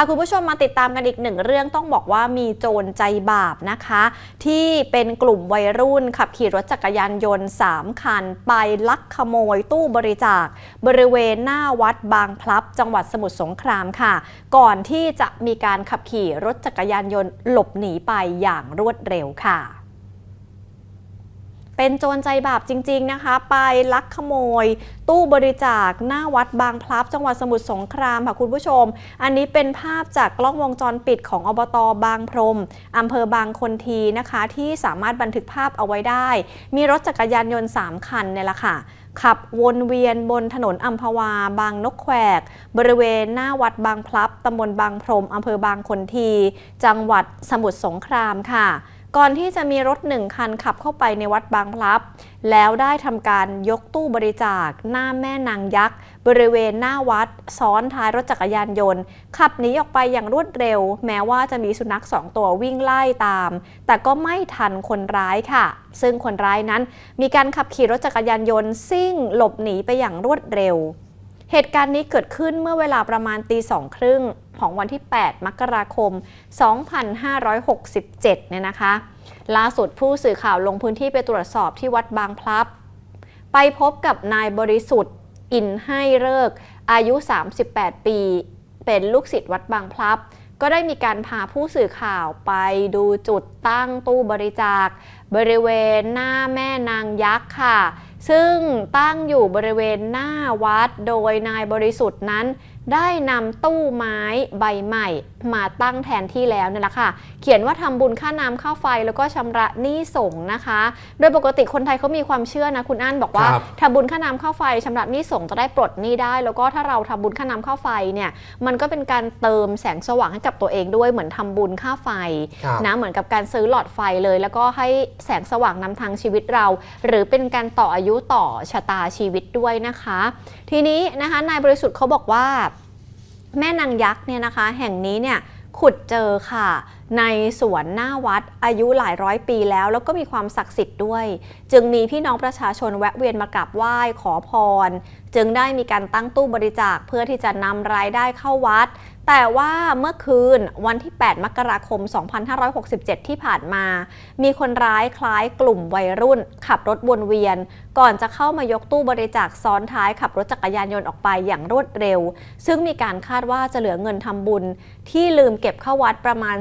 าคุณผู้ชมมาติดตามกันอีกหนึ่งเรื่องต้องบอกว่ามีโจรใจบาปนะคะ ที่เป็นกลุ่มวัยรุ่นขับขี่รถจักรยานยนต์ 3 คัน ไปลักขโมยตู้บริจาค บริเวณหน้าวัดบางพลับ จังหวัดสมุทรสงครามค่ะ ก่อนที่จะมีการขับขี่รถจักรยานยนต์หลบหนีไปอย่างรวดเร็วค่ะ เป็นโจรใจบาปจริง ๆนะคะ ไปลักขโมย ตู้บริจาคหน้าวัดบางพลับ จังหวัดสมุทรสงครามค่ะคุณผู้ชม อันนี้เป็นภาพจากกล้องวงจรปิดของอบตบางพรมอำเภอบางคนทีนะคะ ที่สามารถบันทึกภาพเอาไว้ได้ มีรถจักรยานยนต์ 3 คันเนี่ยแหละค่ะขับวนเวียนบนถนนอัมพวา บางนกแควกบริเวณหน้าวัดบางพลับตำบลบางพรมอำเภอบางคนที จังหวัดสมุทรสงครามค่ะ ก่อนที่จะมีรถหนึ่งคันขับเข้าไปในวัดบางพลับ แล้วได้ทำการยกตู้บริจาคหน้าแม่นางยักษ์ บริเวณหน้าวัด ซ้อนท้ายรถจักรยานยนต์ ขับหนีออกไปอย่างรวดเร็ว แม้ว่าจะมีสุนัขสองตัววิ่งไล่ตาม แต่ก็ไม่ทันคนร้ายค่ะ ซึ่งคนร้ายนั้นมีการขับขี่รถจักรยานยนต์ซิ่งหลบหนีไปอย่างรวดเร็ว เหตุการณ์นี้เกิดขึ้นเมื่อเวลาประมาณตีสองครึ่งของวันที่ 8 มกราคม 2567 เนี่ยนะคะ ล่าสุดผู้สื่อข่าวลงพื้นที่ไปตรวจสอบที่วัดบางพลับ ไปพบกับนายบริสุทธิ์ อินให้เลิก อายุ 38 ปี เป็นลูกศิษย์วัดบางพลับ ก็ได้มีการพาผู้สื่อข่าวไปดูจุดตั้งตู้บริจาค บริเวณหน้าแม่นางยักษ์ค่ะ ซึ่งตั้งอยู่บริเวณหน้าวัดโดยนายบริสุทธิ์นั้น ได้นำตู้ไม้ใบใหม่ มาตั้งแทนที่แล้วเนี่ยแหละค่ะ เขียนว่าทำบุญค่าน้ำค่าไฟแล้วก็ชำระหนี้สงฆ์นะคะ โดยปกติคนไทยเขามีความเชื่อนะคุณอั้นบอกว่าครับทำบุญค่าน้ำค่าไฟชำระหนี้สงฆ์จะได้ปลดหนี้ได้ แล้วก็ถ้าเราทำบุญค่าน้ำค่าไฟเนี่ยมันก็เป็นการเติมแสงสว่างให้กับตัวเองด้วยเหมือนทำบุญค่าไฟครับนะเหมือนกับการซื้อหลอดไฟเลย แล้วก็ให้แสงสว่างนำทางชีวิตเรา หรือเป็นการต่ออายุต่อชะตาชีวิตด้วยนะคะ ทีนี้นะคะนายบริสุทธิ์เขาบอกว่า แม่นางยักษ์เนี่ยนะคะ แห่งนี้เนี่ยขุดเจอค่ะ ในสวนหน้าวัดอายุหลายร้อยปีแล้ว แล้วก็มีความศักดิ์สิทธิ์ด้วย จึงมีพี่น้องประชาชนแวะเวียนมากราบไหว้ขอพร จึงได้มีการตั้งตู้บริจาคเพื่อที่จะนำรายได้เข้าวัด แต่ว่าเมื่อคืนวันที่ 8 มกราคม 2567 ที่ผ่านมา มีคนร้ายคล้ายกลุ่มวัยรุ่น ขับรถวนเวียน ก่อนจะเข้ามายกตู้บริจาคซ้อนท้ายขับรถจักรยานยนต์ออกไปอย่างรวดเร็ว ซึ่งมีการคาดว่าจะเหลือเงินทำบุญ ที่ลืมเก็บเข้าวัดประมาณ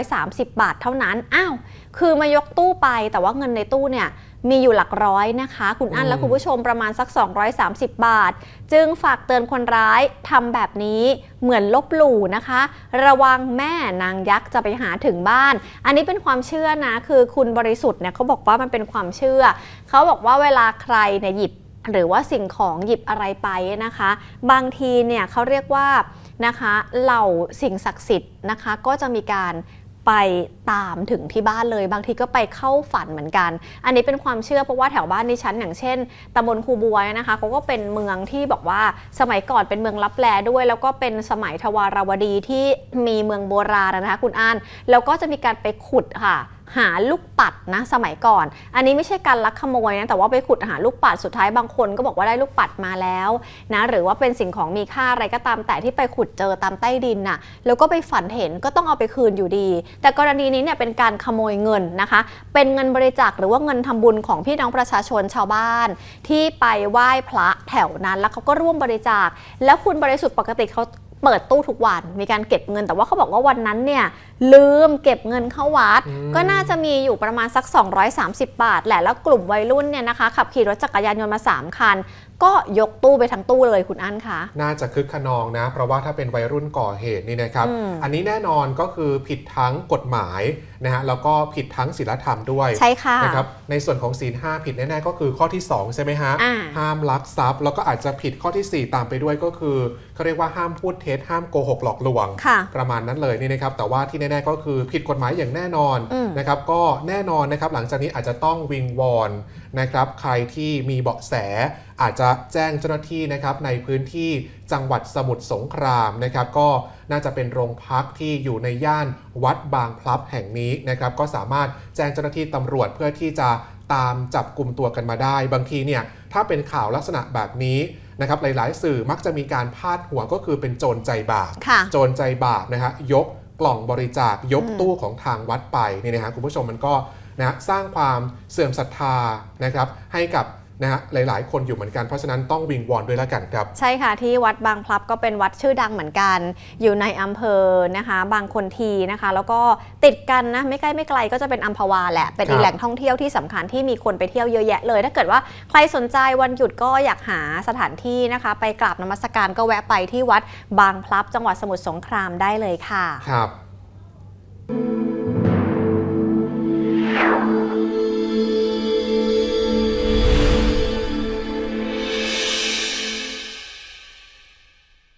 230 บาทเท่านั้น อ้าว คือมายกตู้ไปแต่ว่าเงินในตู้เนี่ยมีอยู่หลักร้อยนะคะ คุณอั้นอืมและคุณผู้ชมประมาณสัก 230 บาท จึงฝากเตือนคนร้ายทำแบบนี้เหมือนลบหลู่นะคะ ระวังแม่นางยักษ์จะไปหาถึงบ้าน อันนี้เป็นความเชื่อนะ คือคุณบริสุทธิ์เนี่ยเขาบอกว่ามันเป็นความเชื่อ เขาบอกว่าเวลาใครเนี่ยหยิบหรือว่าสิ่งของหยิบอะไรไปนะคะ บางทีเนี่ยเขาเรียกว่านะคะเหล่าสิ่งศักดิ์สิทธิ์นะคะ ก็จะมีการ ไปตามถึงที่บ้านเลย บางทีก็ไปเข้าฝันเหมือนกัน อันนี้เป็นความเชื่อเพราะว่าแถวบ้านดิฉันอย่างเช่นตำบลคูบัวนะคะเขาก็เป็นเมืองที่บอกว่าสมัยก่อนเป็นเมืองลับแลด้วย แล้วก็เป็นสมัยทวารวดีที่มีเมืองโบราณนะคะคุณอาน แล้วก็จะมีการไปขุดค่ะ หาลูกปัดนะสมัยก่อน อันนี้ไม่ใช่การลักขโมยนะแต่ว่าไปขุดหาลูกปัดสุดท้ายบางคนก็บอกว่าได้ลูกปัดมาแล้วนะหรือว่าเป็นสิ่งของมีค่าอะไรก็ตาม แต่ที่ไปขุดเจอตามใต้ดินน่ะแล้วก็ไปฝันเห็นก็ต้องเอาไปคืนอยู่ดี แต่กรณีนี้เนี่ยเป็นการขโมยเงินนะคะ เป็นเงินบริจาคหรือว่าเงินทำบุญของพี่น้องประชาชนชาวบ้าน ที่ไปไหว้พระแถวนั้นแล้วเขาก็ร่วมบริจาค แล้วคุณบริสุทธิ์ปกติเขา เปิดตู้ทุกวันมีการเก็บเงิน แต่ว่าเขาบอกว่าวันนั้นเนี่ยลืมเก็บเงินเข้าวัดอืมก็น่าจะมีอยู่ประมาณสัก 230 บาทแหละแล้วกลุ่มวัยรุ่นเนี่ยนะคะขับขี่รถจักรยานยนต์มา 3 คันก็ยกตู้ไปทั้งตู้เลยคุณอั้นคะน่าจะคึกขนองนะ เพราะว่าถ้าเป็นวัยรุ่นก่อเหตุนี่นะครับอืมอันนี้แน่นอนก็คือผิดทั้งกฎหมายนะฮะแล้วก็ผิดทั้งศีลธรรมด้วยใช่ค่ะนะครับในส่วนของศีลห้าผิดแน่ๆก็คือข้อที่ 2 ใช่ไหมฮะอ่าห้ามลักทรัพย์ แล้วก็อาจจะผิดข้อที่ 4 ตามไปด้วยก็คือเขาเรียกว่าห้ามพูดเท็จห้ามโกหกหลอกลวงค่ะประมาณนั้นเลยนี่นะครับแต่ว่าที่แน่ๆก็คือผิดกฎหมายอย่างแน่นอนอืมนะครับก็แน่นอนนะครับหลังจากนี้อาจจะต้องวิงวอนนะครับใครที่มีเบาะแสอาจจะแจ้งเจ้าหน้าที่นะครับในพื้นที่จังหวัดสมุทรสงครามนะครับก็น่าจะเป็นโรงพักที่อยู่ในย่านวัดบางพลับแห่งนี้นะครับก็สามารถแจ้งเจ้าหน้าที่ตำรวจเพื่อที่จะตามจับกลุ่มตัวกันมาได้ บางทีเนี่ยถ้าเป็นข่าวลักษณะแบบนี้นะครับหลาย ๆ สื่อมักจะมีการพาดหัวก็คือเป็นโจรใจบาปค่ะโจรใจบาปนะฮะยกกล่องบริจาคยกอืมตู้ของทางวัดไปนี่นะฮะคุณผู้ชมมันก็นะฮะสร้างความเสื่อมศรัทธานะครับให้กับ นะฮะหลาย ๆ คนอยู่เหมือนกันเพราะฉะนั้นต้องวิงวอนด้วยแล้วกันครับ ใช่ค่ะที่วัดบางพลับก็เป็นวัดชื่อดังเหมือนกัน อยู่ในอำเภอนะคะ บางคนทีนะคะ แล้วก็ติดกันนะไม่ใกล้ไม่ไกลก็จะเป็นอัมพวาแหละเป็นอีครักบแหล่งท่องเที่ยวที่สำคัญที่มีคนไปเที่ยวเยอะแยะเลย ถ้าเกิดว่าใครสนใจวันหยุดก็อยากหาสถานที่นะคะ ไปกราบนมัสการก็แวะไปที่วัดบางพลับจังหวัดสมุทรสงครามได้เลยค่ะครับ